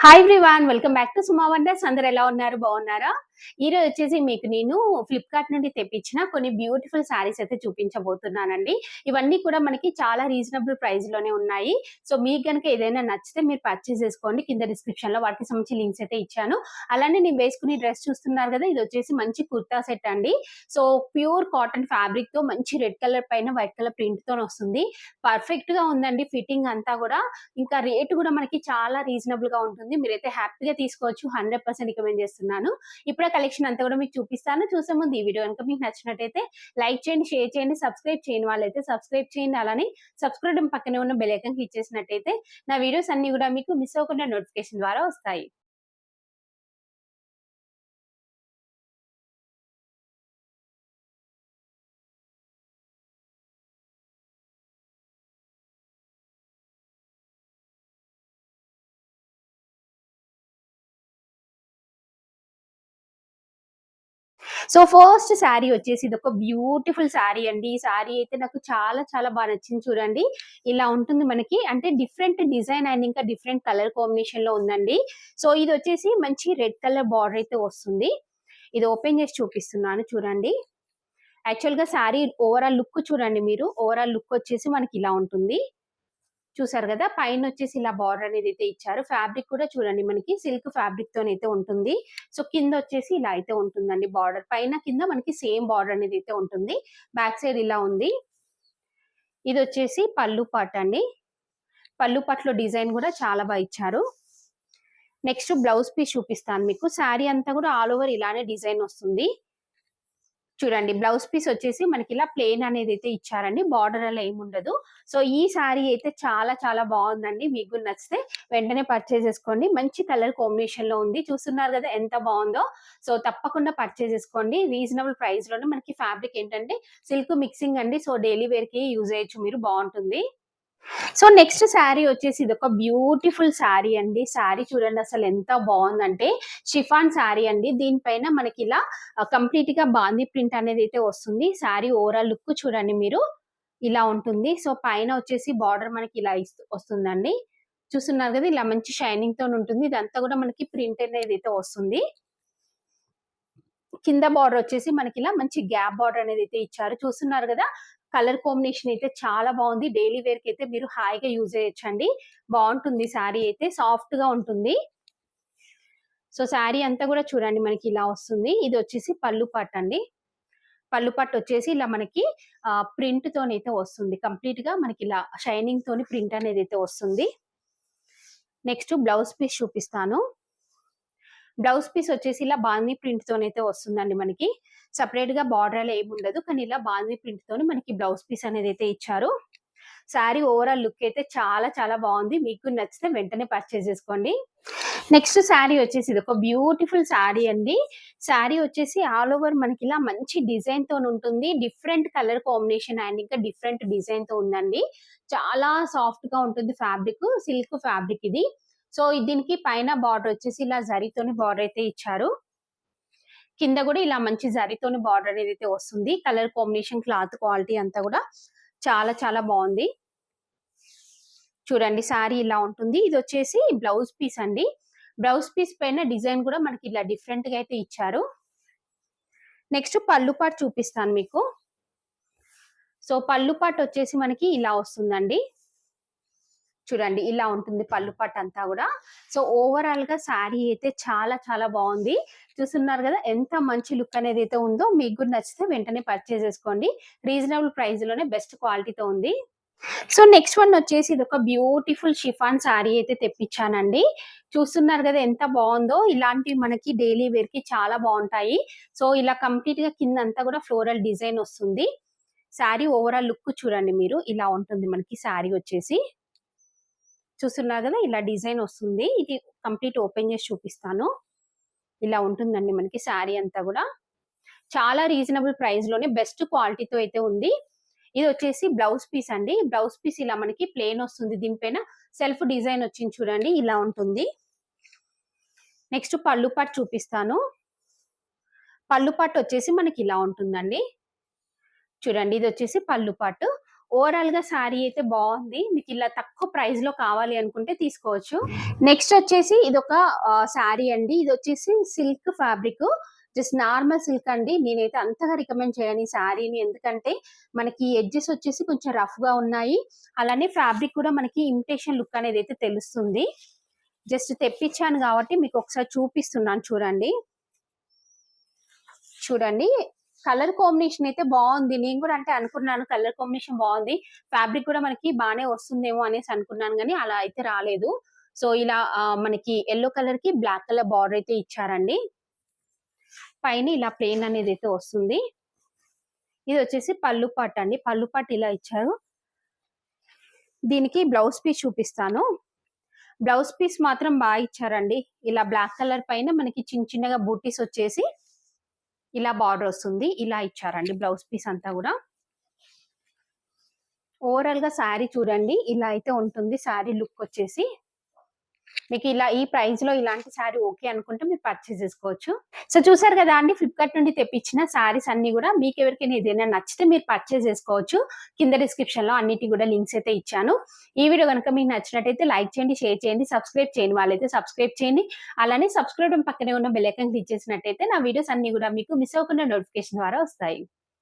Hi everyone welcome back to Suma wonders అందరు ఎలా ఉన్నారు? బాగున్నారా? ఈ రోజు వచ్చేసి మీకు నేను ఫ్లిప్కార్ట్ నుండి తెప్పించిన కొన్ని బ్యూటిఫుల్ శారీస్ అయితే చూపించబోతున్నానండి. ఇవన్నీ కూడా మనకి చాలా రీజనబుల్ ప్రైస్లోనే ఉన్నాయి. సో మీకు కనుక ఏదైనా నచ్చితే మీరు పర్చేస్ చేసుకోండి. కింద డిస్క్రిప్షన్లో వాటికి సంబంధించి లింక్స్ అయితే ఇచ్చాను. అలానే నేను వేసుకునే డ్రెస్ చూస్తున్నారు కదా ఇది వచ్చేసి మంచి కుర్తా సెట్ అండి. సో ప్యూర్ కాటన్ ఫ్యాబ్రిక్తో మంచి రెడ్ కలర్ పైన వైట్ కలర్ ప్రింట్తో వస్తుంది. పర్ఫెక్ట్గా ఉందండి ఫిట్టింగ్ అంతా కూడా. ఇంకా రేట్ కూడా మనకి చాలా రీజనబుల్గా ఉంటుంది. మీరైతే హ్యాపీగా తీసుకోవచ్చు. హండ్రెడ్ పర్సెంట్ రికమెండ్ చేస్తున్నాను. ఇప్పుడు కలెక్షన్ అంతా కూడా మీకు చూపిస్తాను. చూసే ముందు ఈ వీడియో కనుక మీకు నచ్చినట్టయితే లైక్ చేయండి షేర్ చేయండి సబ్స్క్రైబ్ చేయని వాళ్ళైతే సబ్స్క్రైబ్ చేయండి. అలానే సబ్స్క్రైబ్ పక్కనే ఉన్న బెల్ ఐకాన్ క్లిక్ చేసినట్టయితే నా వీడియోస్ అన్ని కూడా మీకు మిస్ అవ్వకుండా నోటిఫికేషన్ ద్వారా వస్తాయి. సో ఫస్ట్ శారీ వచ్చేసి ఇది ఒక బ్యూటిఫుల్ శారీ అండి. ఈ శారీ అయితే నాకు చాలా చాలా బాగా నచ్చింది చూడండి. ఇలా ఉంటుంది మనకి. అంటే డిఫరెంట్ డిజైన్ అండ్ ఇంకా డిఫరెంట్ కలర్ కాంబినేషన్లో ఉందండి. సో ఇది వచ్చేసి మంచి రెడ్ కలర్ బార్డర్ అయితే వస్తుంది. ఇది ఓపెన్ చేసి చూపిస్తున్నాను చూడండి. యాక్చువల్గా శారీ ఓవరాల్ లుక్ చూడండి మీరు. ఓవరాల్ లుక్ వచ్చేసి మనకి ఇలా ఉంటుంది. చూసారు కదా? పైన వచ్చేసి ఇలా బార్డర్ అనేది అయితే ఇచ్చారు. ఫ్యాబ్రిక్ కూడా చూడండి మనకి సిల్క్ ఫ్యాబ్రిక్ తోనైతే ఉంటుంది. సో కింద వచ్చేసి ఇలా అయితే ఉంటుందండి బార్డర్ పైన కింద మనకి సేమ్ బార్డర్ అనేది అయితే ఉంటుంది. బ్యాక్ సైడ్ ఇలా ఉంది. ఇది వచ్చేసి పళ్ళు పాట్ అండి. పళ్ళు పట్లో డిజైన్ కూడా చాలా బాగా ఇచ్చారు. నెక్స్ట్ బ్లౌజ్ పీస్ చూపిస్తాను మీకు. శారీ అంతా కూడా ఆల్ ఓవర్ ఇలానే డిజైన్ వస్తుంది. చూడండి బ్లౌజ్ పీస్ వచ్చేసి మనకి ఇలా ప్లేన్ అనేది అయితే ఇచ్చారండి. బార్డర్ అలా ఏమి ఉండదు. సో ఈ శారీ అయితే చాలా చాలా బాగుందండి. మీకు నచ్చితే వెంటనే పర్చేస్ చేసుకోండి. మంచి కలర్ కాంబినేషన్లో ఉంది. చూస్తున్నారు కదా ఎంత బాగుందో. సో తప్పకుండా పర్చేస్ చేసుకోండి. రీజనబుల్ ప్రైస్లోనే మనకి ఫ్యాబ్రిక్ ఏంటంటే సిల్క్ మిక్సింగ్ అండి. సో డైలీ వేర్కి యూజ్ చేయొచ్చు మీరు బాగుంటుంది. సో నెక్స్ట్ శారీ వచ్చేసి ఇది ఒక బ్యూటిఫుల్ శారీ అండి. శారీ చూడండి అసలు ఎంత బాగుందంటే షిఫాన్ శారీ అండి. దీనిపైన మనకి ఇలా కంప్లీట్గా బాందీ ప్రింట్ అనేది అయితే వస్తుంది. శారీ ఓవరాల్ లుక్ చూడండి మీరు. ఇలా ఉంటుంది. సో పైన వచ్చేసి బార్డర్ మనకి ఇలా ఇస్తూ వస్తుందండి. చూస్తున్నారు కదా ఇలా మంచి షైనింగ్తో ఉంటుంది. ఇదంతా కూడా మనకి ప్రింట్ అనేది అయితే వస్తుంది. కింద బార్డర్ వచ్చేసి మనకి ఇలా మంచి గ్యాప్ బార్డర్ అనేది అయితే ఇచ్చారు. చూస్తున్నారు కదా కలర్ కాంబినేషన్ అయితే చాలా బాగుంది. డైలీ వేర్కి అయితే మీరు హాయిగా యూజ్ చేయొచ్చండి. బాగుంటుంది. శారీ అయితే సాఫ్ట్గా ఉంటుంది. సో శారీ అంతా కూడా చూడండి మనకి ఇలా వస్తుంది. ఇది వచ్చేసి పళ్ళు పట్ అండి. పళ్ళు పట్టు వచ్చేసి ఇలా మనకి ప్రింట్ తోనైతే వస్తుంది. కంప్లీట్గా మనకి ఇలా షైనింగ్ తోని ప్రింట్ అనేది అయితే వస్తుంది. నెక్స్ట్ బ్లౌజ్ పీస్ చూపిస్తాను. బ్లౌజ్ పీస్ వచ్చేసి ఇలా బాందీ ప్రింట్ తోనైతే వస్తుందండి మనకి. సపరేట్గా బార్డర్ అలా ఏమి ఉండదు. కానీ ఇలా బాందీ ప్రింట్ తోని మనకి బ్లౌజ్ పీస్ అనేది అయితే ఇచ్చారు. శారీ ఓవరాల్ లుక్ అయితే చాలా చాలా బాగుంది. మీకు నచ్చితే వెంటనే పర్చేస్ చేసుకోండి. నెక్స్ట్ శారీ వచ్చేసి ఇది ఒక బ్యూటిఫుల్ శారీ అండి. శారీ వచ్చేసి ఆల్ ఓవర్ మనకి ఇలా మంచి డిజైన్తో ఉంటుంది. డిఫరెంట్ కలర్ కాంబినేషన్ అండ్ ఇంకా డిఫరెంట్ డిజైన్తో ఉందండి. చాలా సాఫ్ట్గా ఉంటుంది ఫ్యాబ్రిక్ సిల్క్ ఫ్యాబ్రిక్ ఇది. సో దీనికి పైన బార్డర్ వచ్చేసి ఇలా జరీతోని బార్డర్ అయితే ఇచ్చారు. కింద కూడా ఇలా మంచి జరీతోని బార్డర్ అనేది అయితే వస్తుంది. కలర్ కాంబినేషన్ క్లాత్ క్వాలిటీ అంతా కూడా చాలా చాలా బాగుంది. చూడండి శారీ ఇలా ఉంటుంది. ఇది వచ్చేసి బ్లౌజ్ పీస్ అండి. బ్లౌజ్ పీస్ పైన డిజైన్ కూడా మనకి ఇలా డిఫరెంట్గా అయితే ఇచ్చారు. నెక్స్ట్ పళ్ళు పాటు చూపిస్తాను మీకు. సో పళ్ళు పాటు వచ్చేసి మనకి ఇలా వస్తుందండి. చూడండి ఇలా ఉంటుంది పళ్ళు పట్టు అంతా కూడా. సో ఓవరాల్గా శారీ అయితే చాలా చాలా బాగుంది. చూస్తున్నారు కదా ఎంత మంచి లుక్ అనేది అయితే ఉందో మీకు కూడా నచ్చితే వెంటనే పర్చేస్ చేసుకోండి. రీజనబుల్ ప్రైస్లోనే బెస్ట్ క్వాలిటీతో ఉంది. సో నెక్స్ట్ వన్ వచ్చేసి ఇది ఒక బ్యూటిఫుల్ షిఫాన్ శారీ అయితే తెప్పించానండి. చూస్తున్నారు కదా ఎంత బాగుందో. ఇలాంటివి మనకి డైలీ వేర్కి చాలా బాగుంటాయి. సో ఇలా కంప్లీట్గా కింద అంతా కూడా ఫ్లోరల్ డిజైన్ వస్తుంది. శారీ ఓవరాల్ లుక్ చూడండి మీరు ఇలా ఉంటుంది మనకి శారీ వచ్చేసి. చూస్తున్నారు కదా ఇలా డిజైన్ వస్తుంది. ఇది కంప్లీట్ ఓపెన్ చేసి చూపిస్తాను. ఇలా ఉంటుందండి మనకి శారీ అంతా కూడా. చాలా రీజనబుల్ ప్రైస్లోనే బెస్ట్ క్వాలిటీతో అయితే ఉంది. ఇది వచ్చేసి బ్లౌజ్ పీస్ అండి. బ్లౌజ్ పీస్ ఇలా మనకి ప్లేన్ వస్తుంది. దీనిపైన సెల్ఫ్ డిజైన్ వచ్చింది చూడండి ఇలా ఉంటుంది. నెక్స్ట్ పళ్ళు పాటు చూపిస్తాను. పళ్ళు పాటు వచ్చేసి మనకి ఇలా ఉంటుందండి. చూడండి ఇది వచ్చేసి పళ్ళు పాటు. ఓవరాల్గా శారీ అయితే బాగుంది మీకు ఇలా తక్కువ ప్రైస్లో కావాలి అనుకుంటే తీసుకోవచ్చు. నెక్స్ట్ వచ్చేసి ఇది ఒక శారీ అండి. ఇది వచ్చేసి silk fabric. Just normal silk అండి. నేనైతే అంతగా రికమెండ్ చేయను ఈ శారీని ఎందుకంటే మనకి ఎడ్జెస్ వచ్చేసి కొంచెం రఫ్గా ఉన్నాయి. అలానే ఫ్యాబ్రిక్ కూడా మనకి ఇమిటేషన్ లుక్ అనేది అయితే తెలుస్తుంది. జస్ట్ తెప్పించాను కాబట్టి మీకు ఒకసారి చూపిస్తున్నాను చూడండి. చూడండి. కలర్ కాంబినేషన్ అయితే బాగుంది. నేను కూడా అంటే అనుకున్నాను కలర్ కాంబినేషన్ బాగుంది. ఫ్యాబ్రిక్ కూడా మనకి బాగానే వస్తుందేమో అనేసి అనుకున్నాను కానీ అలా అయితే రాలేదు. సో ఇలా మనకి ఎల్లో కలర్కి బ్లాక్ కలర్ బార్డర్ అయితే ఇచ్చారండి. పైన ఇలా ప్లేన్ అనేది అయితే వస్తుంది. ఇది వచ్చేసి పళ్ళు పాట్ అండి. పళ్ళు పాట్ ఇలా ఇచ్చారు. దీనికి బ్లౌజ్ పీస్ చూపిస్తాను. బ్లౌజ్ పీస్ మాత్రం బాగా ఇచ్చారండి. ఇలా బ్లాక్ కలర్ పైన మనకి చిన్న చిన్నగా బూటీస్ వచ్చేసి ఇలా బార్డర్ వస్తుంది ఇలా ఇచ్చారండి బ్లౌజ్ పీస్ అంతా కూడా. ఓవరాల్గా శారీ చూడండి ఇలా అయితే ఉంటుంది శారీ లుక్ వచ్చేసి. మీకు ఇలా ఈ ప్రైస్లో ఇలాంటి శారీ ఓకే అనుకుంటే మీరు పర్చేస్ చేసుకోవచ్చు. సో చూసారు కదా అండి ఫ్లిప్కార్ట్ నుండి తెప్పించిన శారీస్ అన్ని కూడా మీకు ఎవరికైనా ఏదైనా నచ్చితే మీరు పర్చేస్ చేసుకోవచ్చు. కింద డిస్క్రిప్షన్లో అన్నిటి కూడా లింక్స్ అయితే ఇచ్చాను. ఈ వీడియో కనుక మీకు నచ్చినట్టయితే లైక్ చేయండి షేర్ చేయండి సబ్స్క్రైబ్ చేయని వాళ్ళైతే సబ్స్క్రైబ్ చేయండి. అలానే సబ్స్క్రైబ్ పక్కనే ఉన్న బెల్ ఐకాన్ క్లిక్ చేసినట్టయితే నా వీడియోస్ అన్ని కూడా మీకు మిస్ అవ్వకుండా నోటిఫికేషన్ ద్వారా వస్తాయి.